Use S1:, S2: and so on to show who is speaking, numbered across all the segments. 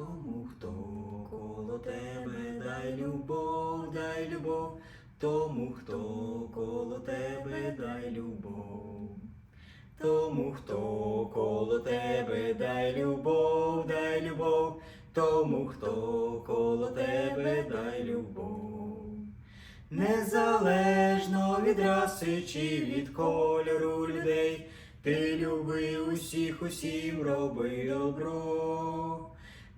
S1: Тому, хто коло тебе, дай любов, дай любов, тому, хто коло тебе, дай любов. Тому, хто коло тебе, дай любов, дай любов, тому, хто коло тебе, дай любов. Незалежно від раси чи від кольору людей, ти люби усіх, усім роби добро.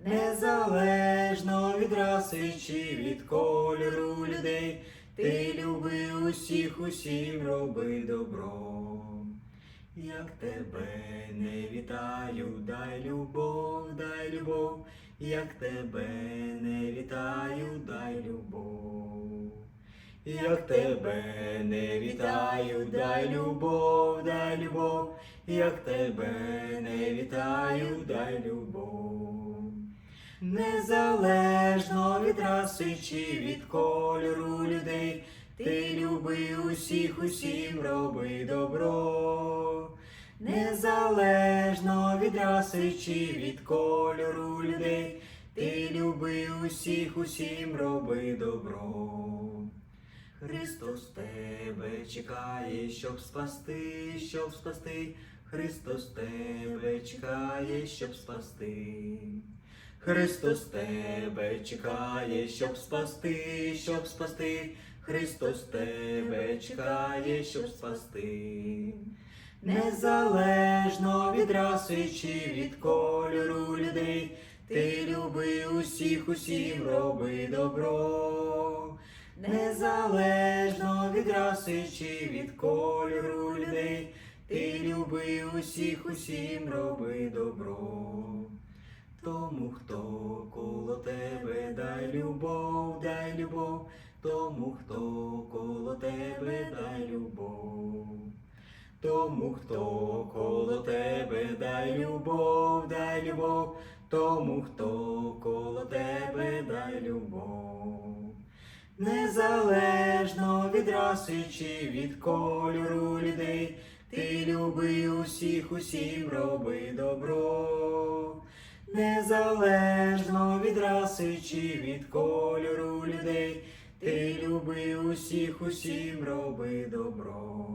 S1: Незалежно від раси чи від кольору людей, ти люби усіх, усім роби добро. Як тебе не вітаю, дай любов, дай любов, як тебе не вітаю, дай любов. Як тебе не вітаю, дай любов, дай любов, як тебе не вітаю, дай любов. Незалежно від раси чи від кольору людей, ти люби усіх, усім роби добро. Незалежно від раси чи від кольору людей, ти люби усіх, усім роби добро. Христос тебе чекає, щоб спасти, щоб спасти. Христос тебе чекає, щоб спасти. Христос тебе чекає, щоб спасти, щоб спасти. Христос тебе чекає, щоб спасти. Незалежно від раси чи від кольору людей, ти люби усіх, усім роби добро. Незалежно від раси чи від кольору люби усіх, усім роби добро. Тому, хто коло тебе, дай любов, дай любов, тому, хто коло тебе, дай любов. Тому, хто коло тебе, дай любов, дай любов, тому, хто коло тебе, дай любов. Незалежно від раси чи від кольору людей, ти люби усіх, усім роби добро. Незалежно від раси чи від кольору людей, ти люби усіх, усім роби добро.